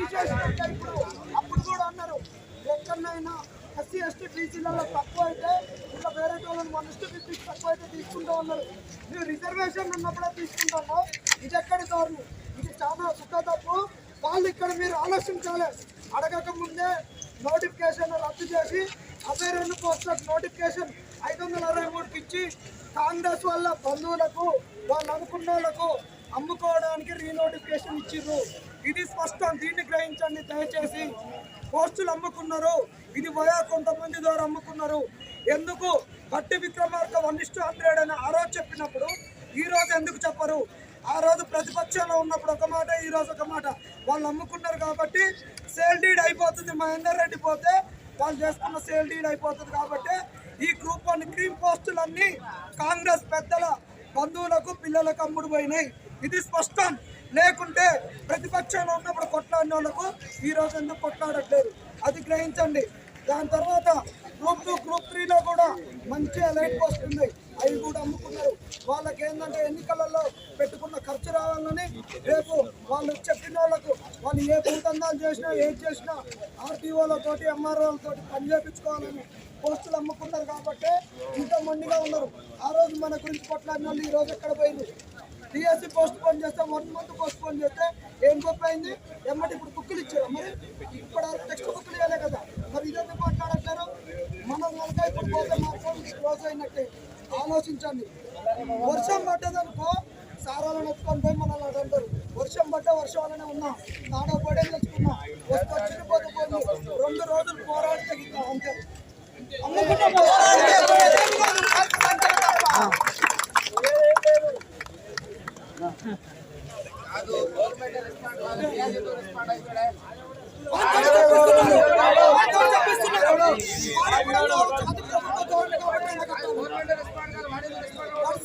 తీసేసినట్టే ఇప్పుడు. అప్పుడు కూడా అన్నారు ఎక్కడైనా ఎస్సీ ఎస్టీ బీసీలలో తక్కువ అయితే ఇంకా వేరే వాళ్ళని మన ఇష్ట ఇచ్చి తక్కువ అయితే తీసుకుంటా ఉన్నారు. మీరు రిజర్వేషన్ ఉన్నప్పుడే తీసుకుంటాము. ఇది ఎక్కడి దారులు ఇది చాలా సుఖ తప్పు వాళ్ళు ఇక్కడ మీరు ఆలోచించాలి. అడగక ముందే నోటిఫికేషన్ రద్దు చేసి అదే రెండు పోస్టులకు నోటిఫికేషన్ ఐదు వందల అరవై మూడుకి ఇచ్చి కాంగ్రెస్ వాళ్ళ బంధువులకు వాళ్ళు అనుకున్న వాళ్ళకు అమ్ముకోవడానికి రీనోటిఫికేషన్ ఇచ్చిర్రు. ఇది స్పష్టం. దీన్ని గ్రహించండి. దయచేసి పోస్టులు అమ్ముకున్నారు. ఇది వయా కొంతమంది ద్వారా అమ్ముకున్నారు. ఎందుకు? బట్టి విక్రమార్క వన్ ఇస్టు హండ్రెడ్ అని ఆ రోజు చెప్పినప్పుడు ఈ రోజు ఎందుకు చెప్పరు? ఆ రోజు ప్రతిపక్షంలో ఉన్నప్పుడు ఒక మాట ఈ రోజు ఒక మాట. వాళ్ళు అమ్ముకున్నారు కాబట్టి సేల్ డీడ్ అయిపోతుంది. మహేందర్ రెడ్డి పోతే వాళ్ళు చేసుకున్న సేల్ డీడ్ అయిపోతుంది కాబట్టి ఈ గ్రూప్ వన్ క్రీమ్ పోస్టులన్నీ కాంగ్రెస్ పెద్దల బంధువులకు పిల్లలకు అమ్ముడు పోయినాయి. ఇది స్పష్టం. లేకుంటే ప్రతిపక్షంలో ఉన్నప్పుడు కొట్లాడిన వాళ్ళకు ఈ రోజు ఎందుకు కొట్లాడట్లేదు? అది గ్రహించండి. దాని తర్వాత గ్రూప్ టూ గ్రూప్ త్రీలో కూడా మంచి లైట్ పోస్ట్ ఉంది. అవి కూడా అమ్ముకున్నారు. వాళ్ళకి ఏంటంటే ఎన్నికలలో పెట్టుకున్న ఖర్చు రావాలని రేపు వాళ్ళు చెప్పిన వాళ్ళకు వాళ్ళు ఏ భూతందాలు చేసినా ఏం చేసినా ఆర్టీఓలతోటి ఎంఆర్ఓలతోటి పని చేయించుకోవాలని పోస్టులు అమ్ముకున్నారు కాబట్టి ఇంత మండిగా ఉన్నారు. ఆ రోజు మన గురించి కొట్లాడిన వాళ్ళు ఈ రోజు ఎక్కడ పోయింది డిఎస్సి పోస్ట్ పోన్ చేస్తే వన్ మంత్ పోస్ట్ పోన్ చేస్తే ఏం గొప్ప అయింది? ఎమ్మటి ఇప్పుడు బుక్కులు ఇచ్చారు. మరి ఇప్పుడు టెక్స్ట్ బుక్కులు ఇవ్వలే కదా. మరి ఇదెందుకు మాట్లాడట్లేరు? మనం కనుక ఇప్పుడు పోతే మాత్రం క్లోజ్ అయినట్టే. ఆలోచించండి. వర్షం పడ్డదనుకో సారాలను ఎత్తుకొని పోయి మనల్ని అటు అంటారు వర్షం పడ్డ వర్షం వల్లనే ఉన్నాం. నాడ పడే తెచ్చుకున్నాం. వస్తే వచ్చిన పోతే పోతుంది రెండు రోజులు పోరాడి తగ్గిద్దాం అంతే. అమ్ముకుంటే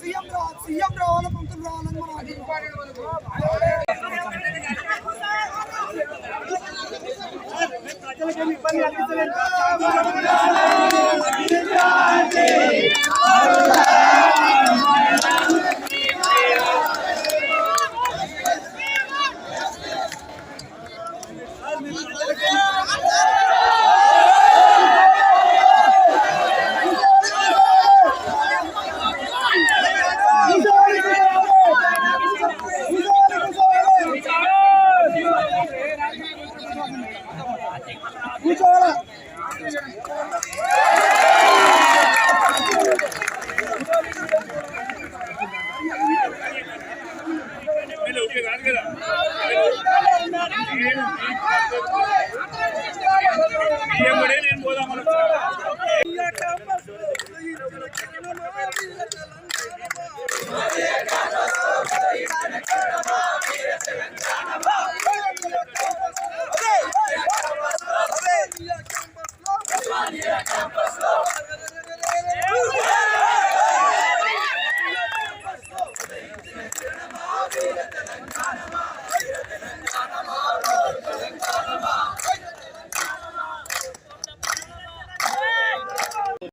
సీఎం రా సీఎం రావాలి మంత్రులు రావాలని మనం అడిగి ప్రజలకేమి ఇబ్బంది కలిగించలేదు ఓకే కాదు కదా